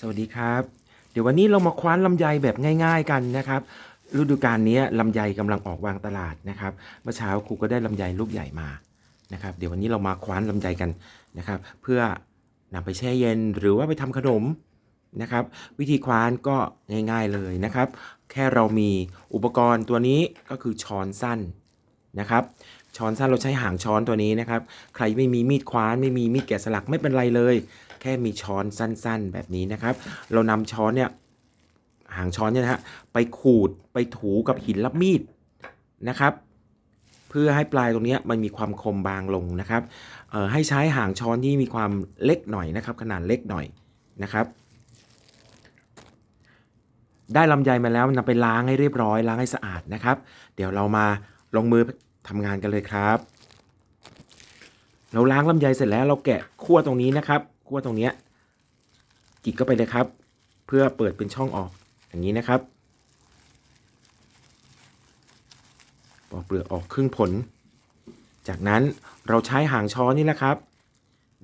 สวัสดีครับ เดี๋ยววันนี้เรามาคว้านลำไยแบบง่าย ๆกันนะครับ ฤดูกาลนี้ลำไยกำลังออกวางตลาดนะครับเมื่อเช้าครูก็ได้ลำไยลูกใหญ่มานะครับ เดี๋ยววันนี้เรามาคว้านลำไยกันนะครับ เพื่อนำไปแช่เย็นหรือว่าไปทำขนมนะครับ วิธีคว้านก็ง่าย ๆเลยนะครับ แค่เรามีอุปกรณ์ตัวนี้ก็คือช้อนสั้นนะครับช้อนสั้นเราใช้หางช้อนตัวนี้นะครับ ใครไม่มีมีดคว้านไม่มีมีดแกะสลักไม่เป็นไรเลย แค่มีช้อนสั้นๆ แบบนี้นะครับ เรานำช้อนเนี่ยหางช้อนเนี่ยนะฮะไปขูดไปถูกับหินรับมีดนะครับ เพื่อให้ปลายตรงนี้มันมีความคมบางลงนะครับเอ่อให้ใช้หางช้อนที่มีความเล็กหน่อยนะครับ ขนาดเล็กหน่อยนะครับ ได้ลำไยมาแล้วนำไปล้างให้เรียบร้อยล้างให้สะอาดนะครับ เดี๋ยวเรามาลงมือทำงานกันเลยครับ เราล้างลำไยเสร็จแล้วเราแกะขั้วตรงนี้นะครับ ขั้วตรงเนี้ยจิกเข้าไปเลยครับ เพื่อเปิดเป็นช่องออกอย่างนี้นะครับปอกเปลือกออกครึ่งผล จากนั้นเราใช้หางช้อนนี่แหละครับ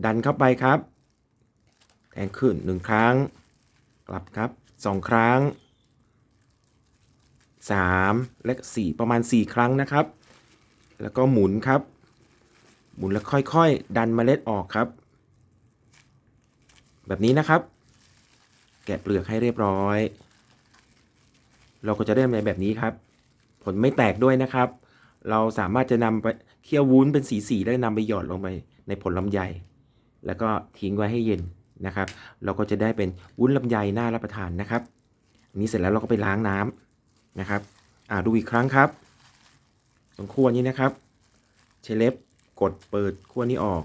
ดันเข้าไปครับแทงขึ้นหนึ่งครั้ง กลับครับสองครั้งสามและสี่ประมาณสี่ครั้งนะครับ แล้วก็หมุนครับ หมุนแล้วค่อยๆ ดันเมล็ดออกครับ แบบนี้นะครับ แกะเปลือกให้เรียบร้อย เราก็จะได้ในแบบนี้ครับ ผลไม่แตกด้วยนะครับ เราสามารถจะนำไปเคี่ยววุ้นเป็นสีๆแล้วนำไปหยอดลงไปในผลลำไย แล้วก็ทิ้งไว้ให้เย็นนะครับ เราก็จะได้เป็นวุ้นลำไยน่ารับประทานนะครับนนี้เสร็จแล้วเราก็ไปล้างน้ำนะครับ อ่าดูอีกครั้งครับ ตรงขั้วนี้นะครับ ใช้เล็บกดเปิดขั้วนี้ออก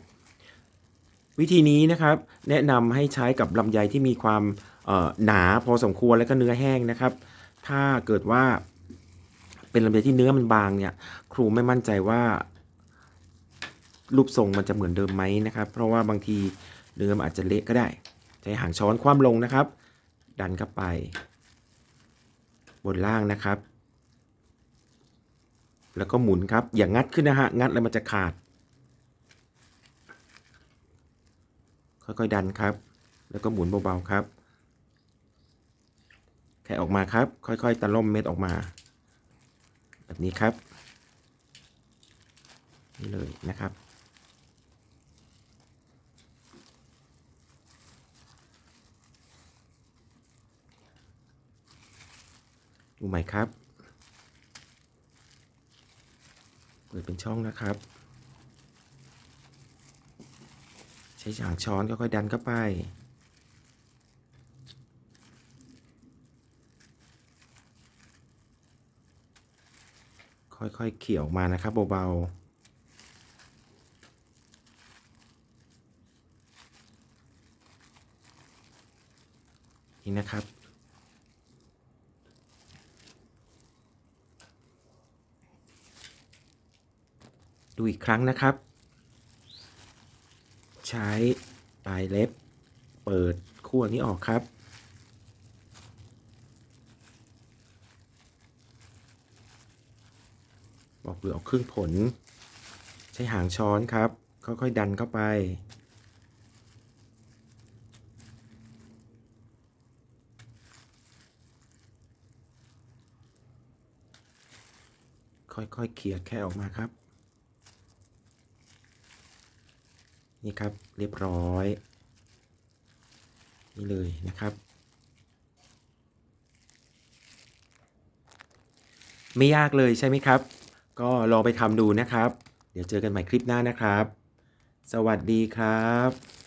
วิธีนี้นะครับแนะนำให้ใช้กับลำไยที่มีความหนาพอสมควรแล้วก็เนื้อแห้งนะครับ ถ้าเกิดว่าเป็นลำไยที่เนื้อมันบางเนี่ย ครูไม่มั่นใจว่ารูปทรงมันจะเหมือนเดิมไหมนะครับ เพราะว่าบางทีเนื้อมันอาจจะเละก็ได้ ใช้หางช้อนคว่ำลงนะครับ ดันเข้าไป บนล่างนะครับ แล้วก็หมุนครับ อย่างงัดขึ้นนะฮะ งัดแล้วมันจะขาด ค่อยๆดันครับ แล้วก็หมุนเบาๆครับ แค่ออกมาครับ ค่อยๆตะล่อมเม็ดออกมา แบบนี้ครับ นี่เลยนะครับดูใหม่ครับ เปิดเป็นช่องนะครับ ใช้ฉางช้อนค่อยๆดันเข้าไป ค่อยๆเขี่ยออกมานะครับเบาๆนี่นะครับ ดูอีกครั้งนะครับ ใช้ปลายเล็บ เปิดขั้วนี้ออกครับ บอกเปลือกออกครึ่งผล ใช้หางช้อนครับ ค่อยๆดันเข้าไป ค่อยๆเขี่ยแค่ออกมาครับ นี่ครับเรียบร้อย นี่เลยนะครับ ไม่ยากเลยใช่ไหมครับ ก็ลองไปทำดูนะครับ เดี๋ยวเจอกันใหม่คลิปหน้านะครับ สวัสดีครับ